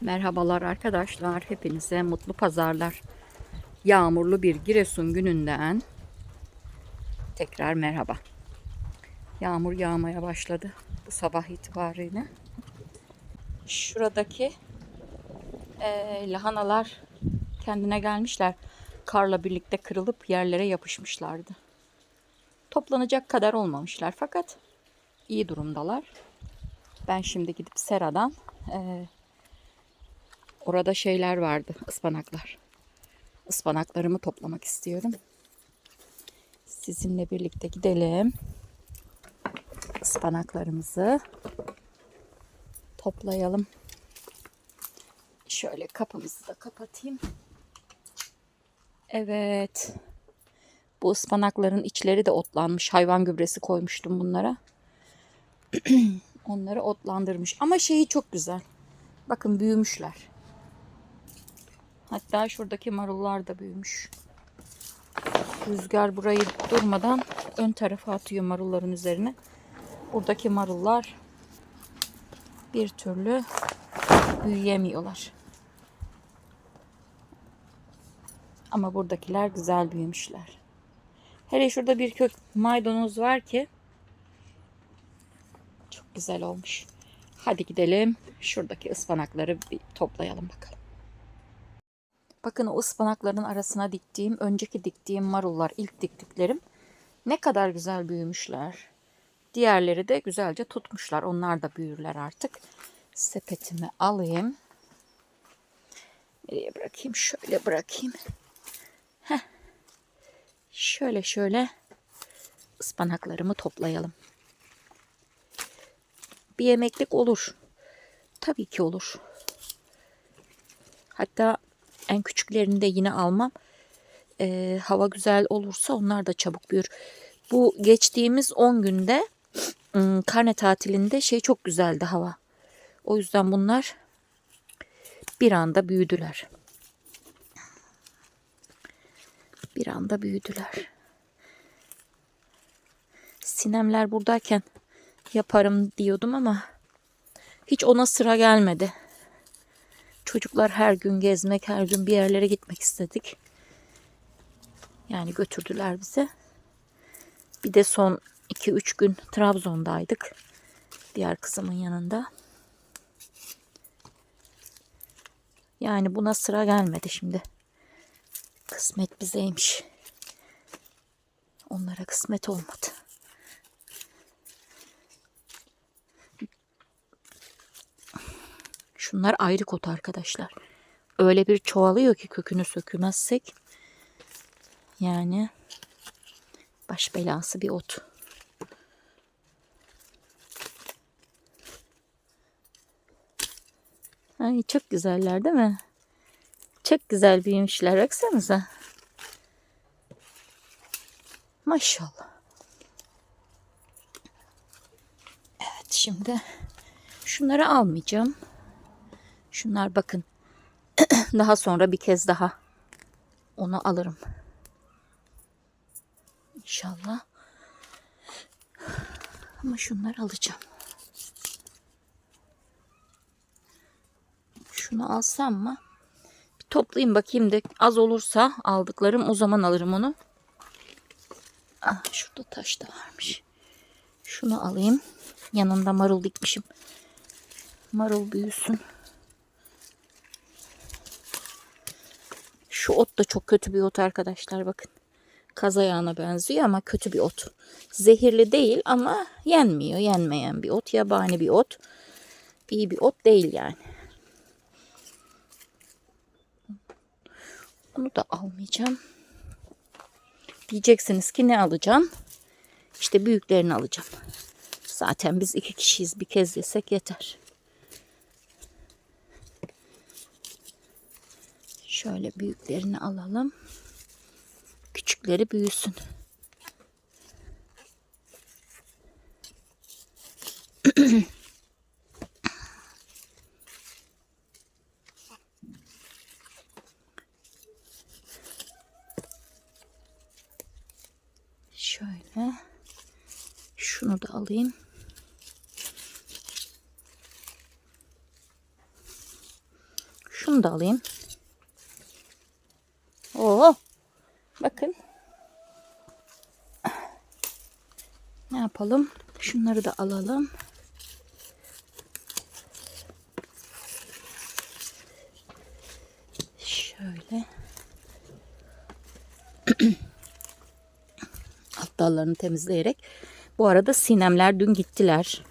Merhabalar arkadaşlar. Hepinize mutlu pazarlar. Yağmurlu bir Giresun gününden tekrar merhaba. Yağmur yağmaya başladı bu sabah itibariyle. Şuradaki eee, lahanalar kendine gelmişler. Karla birlikte kırılıp yerlere yapışmışlardı. Toplanacak kadar olmamışlar fakat iyi durumdalar. Ben şimdi gidip seradan eee Orada şeyler vardı, ıspanaklar. Ispanaklarımı toplamak istiyorum. Sizinle birlikte gidelim. Ispanaklarımızı toplayalım. Şöyle kapımızı da kapatayım. Evet. Bu ıspanakların içleri de otlanmış. Hayvan gübresi koymuştum bunlara. Onları otlandırmış. Ama şeyi çok güzel. Bakın büyümüşler. Hatta şuradaki marullar da büyümüş. Rüzgar burayı durmadan ön tarafa atıyor marulların üzerine. Buradaki marullar bir türlü büyüyemiyorlar. Ama buradakiler güzel büyümüşler. Hele şurada bir kök maydanoz var ki çok güzel olmuş. Hadi gidelim şuradaki ıspanakları bir toplayalım bakalım. Bakın o ıspanakların arasına diktiğim, önceki diktiğim marullar, ilk diktiklerim ne kadar güzel büyümüşler. Diğerleri de güzelce tutmuşlar. Onlar da büyürler artık. Sepetimi alayım. Nereye bırakayım? Şöyle bırakayım. Heh. Şöyle şöyle ıspanaklarımı toplayalım. Bir yemeklik olur. Tabii ki olur. Hatta en küçüklerini de yine almam. Ee, hava güzel olursa onlar da çabuk büyür. Bu geçtiğimiz 10 günde ım, karne tatilinde şey çok güzeldi hava. O yüzden bunlar bir anda büyüdüler. Bir anda büyüdüler. Sinemler buradayken yaparım diyordum ama hiç ona sıra gelmedi. Çocuklar her gün gezmek, her gün bir yerlere gitmek istedik. Yani götürdüler bize. Bir de son 2-3 gün Trabzon'daydık. Diğer kızımın yanında. Yani buna sıra gelmedi şimdi. Kısmet bizeymiş. Onlara kısmet olmadı. Şunlar ayrı kot arkadaşlar. Öyle bir çoğalıyor ki kökünü sökmezsek. Yani baş belası bir ot. Ay çok güzeller değil mi? Çok güzel büyümüşler baksanıza. Maşallah. Evet şimdi şunları almayacağım. Şunlar bakın. daha sonra bir kez daha onu alırım. İnşallah. Ama şunları alacağım. Şunu alsam mı? Bir toplayayım bakayım da az olursa aldıklarım o zaman alırım onu. Ah, şurada taş da varmış. Şunu alayım. Yanında marul dikmişim. Marul büyüsün. Şu ot da çok kötü bir ot arkadaşlar bakın. Kaz ayağına benziyor ama kötü bir ot. Zehirli değil ama yenmiyor. Yenmeyen bir ot. Yabani bir ot. İyi bir ot değil yani. Onu da almayacağım. Diyeceksiniz ki ne alacağım? İşte büyüklerini alacağım. Zaten biz iki kişiyiz. Bir kez yesek yeter. Şöyle büyüklerini alalım. Küçükleri büyüsün. Şöyle. Şunu da alayım. Şunu da alayım. Oo. Bakın. Ne yapalım? Şunları da alalım. Şöyle. Alt dallarını temizleyerek. Bu arada sinemler dün gittiler.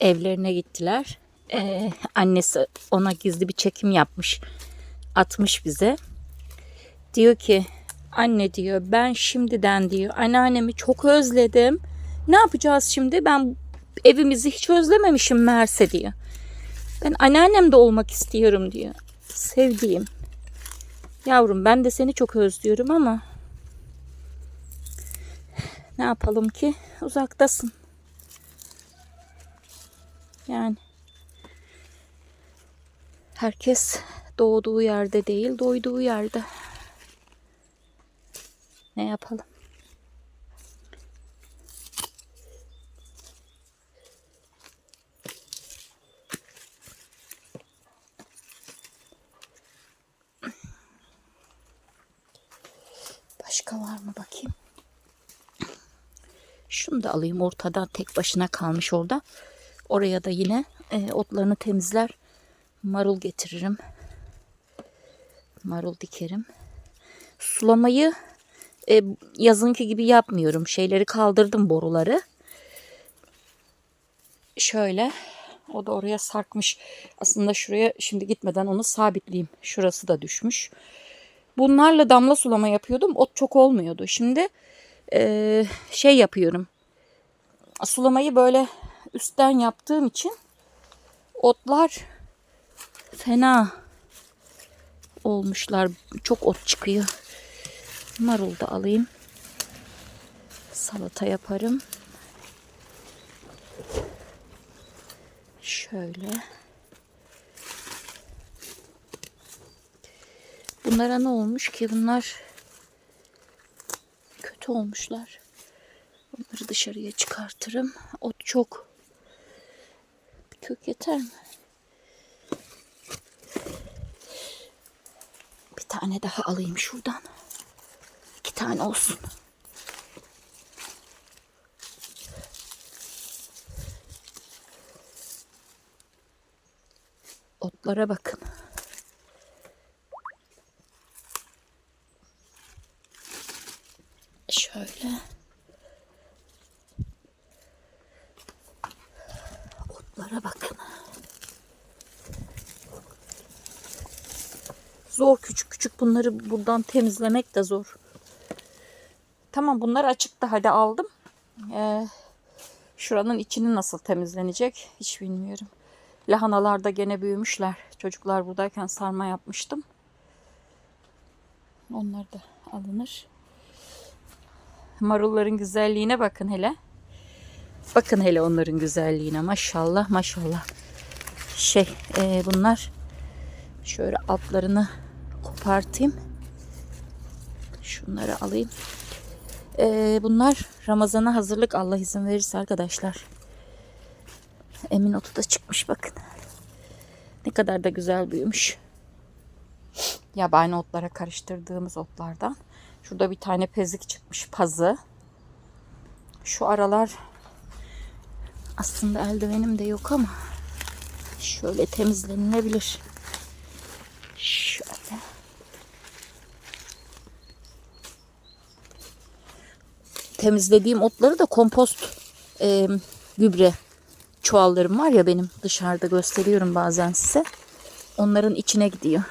Evlerine gittiler. Ee, annesi ona gizli bir çekim yapmış. Atmış bize. Diyor ki anne diyor ben şimdiden diyor anneannemi çok özledim. Ne yapacağız şimdi? Ben evimizi hiç özlememişim meğerse diyor. Ben anneannem de olmak istiyorum diyor. Sevdiğim. Yavrum ben de seni çok özlüyorum ama ne yapalım ki uzaktasın. Yani herkes doğduğu yerde değil, doyduğu yerde. Ne yapalım? Başka var mı bakayım? Şunu da alayım ortadan tek başına kalmış orada. Oraya da yine e, otlarını temizler. Marul getiririm. Marul dikerim. Sulamayı e, yazınki gibi yapmıyorum. Şeyleri kaldırdım boruları. Şöyle. O da oraya sarkmış. Aslında şuraya şimdi gitmeden onu sabitleyeyim. Şurası da düşmüş. Bunlarla damla sulama yapıyordum. Ot çok olmuyordu. Şimdi e, şey yapıyorum. Sulamayı böyle üstten yaptığım için otlar fena olmuşlar. Çok ot çıkıyor. Marul da alayım. Salata yaparım. Şöyle. Bunlara ne olmuş ki? Bunlar kötü olmuşlar. Bunları dışarıya çıkartırım. Ot çok. Bir kök yeter mi? Bir tane daha alayım şuradan. Tane olsun. Otlara bakın. Şöyle. Otlara bakın. Zor küçük küçük bunları buradan temizlemek de zor. Tamam bunlar açıktı hadi aldım. Ee, şuranın içini nasıl temizlenecek hiç bilmiyorum. Lahanalar da gene büyümüşler. Çocuklar buradayken sarma yapmıştım. Onlar da alınır. Marulların güzelliğine bakın hele. Bakın hele onların güzelliğine maşallah maşallah. Şey e, bunlar şöyle altlarını kopartayım. Şunları alayım. E, bunlar Ramazan'a hazırlık Allah izin verirse arkadaşlar. Emin otu da çıkmış bakın. Ne kadar da güzel büyümüş. Yabani otlara karıştırdığımız otlardan. Şurada bir tane pezik çıkmış pazı. Şu aralar aslında eldivenim de yok ama şöyle temizlenilebilir. Şöyle. Temizlediğim otları da kompost e, gübre çuvallarım var ya benim dışarıda gösteriyorum bazen size. Onların içine gidiyor.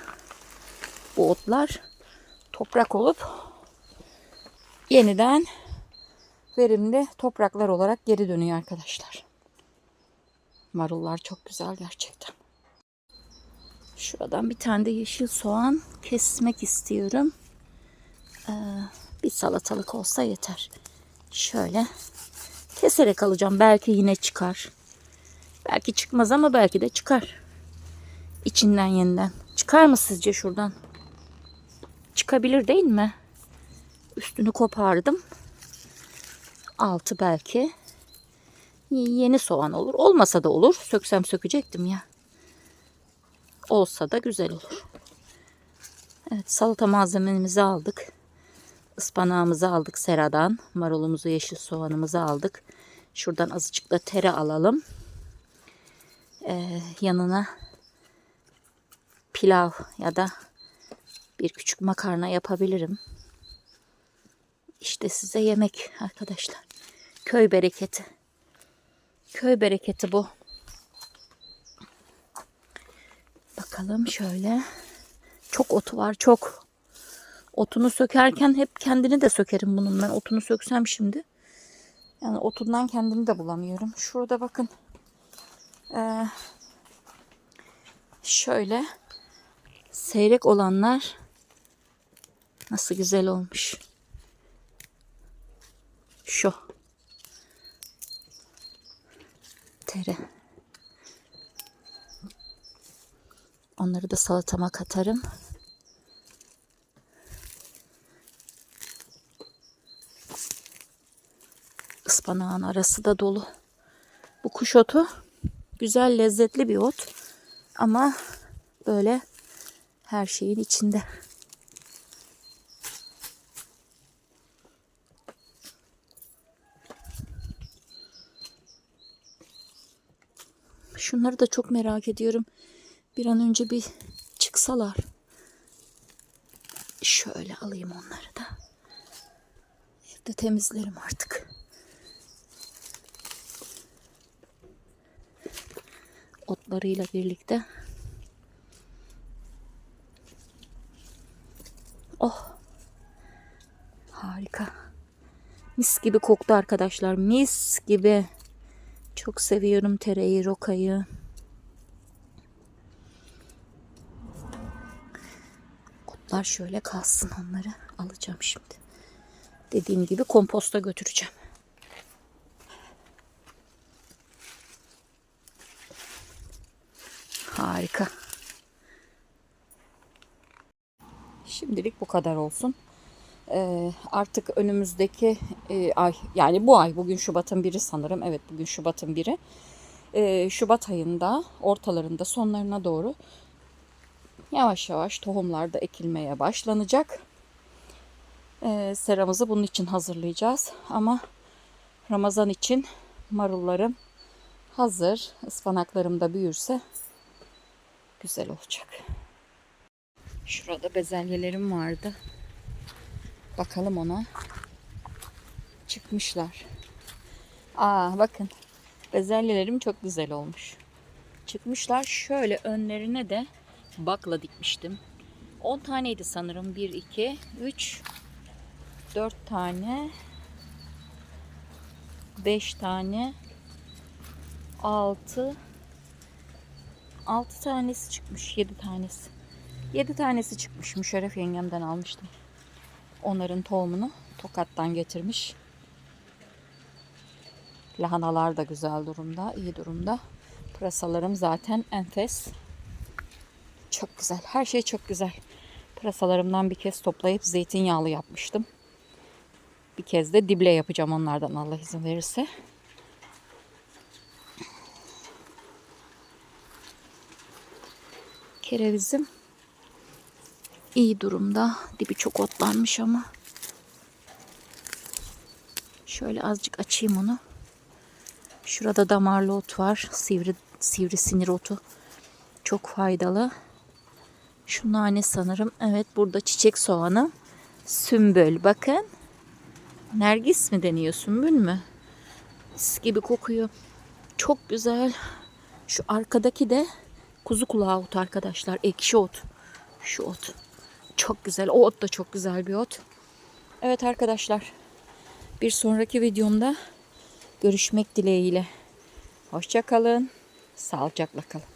Bu otlar toprak olup yeniden verimli topraklar olarak geri dönüyor arkadaşlar. Marullar çok güzel gerçekten. Şuradan bir tane de yeşil soğan kesmek istiyorum. Ee, bir salatalık olsa yeter. Şöyle keserek alacağım. Belki yine çıkar. Belki çıkmaz ama belki de çıkar. İçinden yeniden. Çıkar mı sizce şuradan? Çıkabilir değil mi? Üstünü kopardım. Altı belki. Yeni soğan olur. Olmasa da olur. Söksem sökecektim ya. olsa da güzel olur. Evet salata malzememizi aldık. Ispanağımızı aldık seradan. Marulumuzu, yeşil soğanımızı aldık. Şuradan azıcık da tere alalım. Ee, yanına pilav ya da bir küçük makarna yapabilirim. İşte size yemek arkadaşlar. Köy bereketi. Köy bereketi bu. Bakalım şöyle. Çok otu var çok. Otunu sökerken hep kendini de sökerim bunun. Ben otunu söksem şimdi. Yani otundan kendini de bulamıyorum. Şurada bakın. Ee, şöyle seyrek olanlar nasıl güzel olmuş. Şu. Tere. Onları da salatama katarım. Ispanağın arası da dolu. Bu kuş otu güzel lezzetli bir ot. Ama böyle her şeyin içinde. Şunları da çok merak ediyorum. Bir an önce bir çıksalar. Şöyle alayım onları da. Evde temizlerim artık. Otlarıyla birlikte. Oh. Harika. Mis gibi koktu arkadaşlar. Mis gibi. Çok seviyorum tereyi, rokayı. Otlar şöyle kalsın onları alacağım şimdi. Dediğim gibi komposta götüreceğim. Harika. Şimdilik bu kadar olsun. Ee, artık önümüzdeki e, ay yani bu ay bugün Şubat'ın biri sanırım. Evet bugün Şubat'ın biri. Ee, Şubat ayında ortalarında sonlarına doğru yavaş yavaş tohumlar da ekilmeye başlanacak. Ee, seramızı bunun için hazırlayacağız. Ama Ramazan için marullarım hazır. Ispanaklarım da büyürse güzel olacak. Şurada bezelyelerim vardı. Bakalım ona. Çıkmışlar. Aa bakın. Bezelyelerim çok güzel olmuş. Çıkmışlar. Şöyle önlerine de bakla dikmiştim. 10 taneydi sanırım. 1, 2, 3, 4 tane. 5 tane. 6 6 tanesi çıkmış. 7 tanesi. 7 tanesi çıkmış. Müşerref yengemden almıştım. Onların tohumunu Tokat'tan getirmiş. Lahanalar da güzel durumda, iyi durumda. Pırasalarım zaten enfes. Çok güzel. Her şey çok güzel. Pırasalarımdan bir kez toplayıp zeytinyağlı yapmıştım. Bir kez de dible yapacağım onlardan Allah izin verirse. Kerevizim iyi durumda. Dibi çok otlanmış ama. Şöyle azıcık açayım onu. Şurada damarlı ot var. Sivri, sivri sinir otu. Çok faydalı. Şu nane sanırım. Evet burada çiçek soğanı. Sümbül. Bakın. Nergis mi deniyor? Sümbül mü? Mis gibi kokuyor. Çok güzel. Şu arkadaki de kuzu kulağı ot arkadaşlar. Ekşi ot. Şu ot. Çok güzel. O ot da çok güzel bir ot. Evet arkadaşlar. Bir sonraki videomda görüşmek dileğiyle. Hoşça kalın. Sağlıcakla kalın.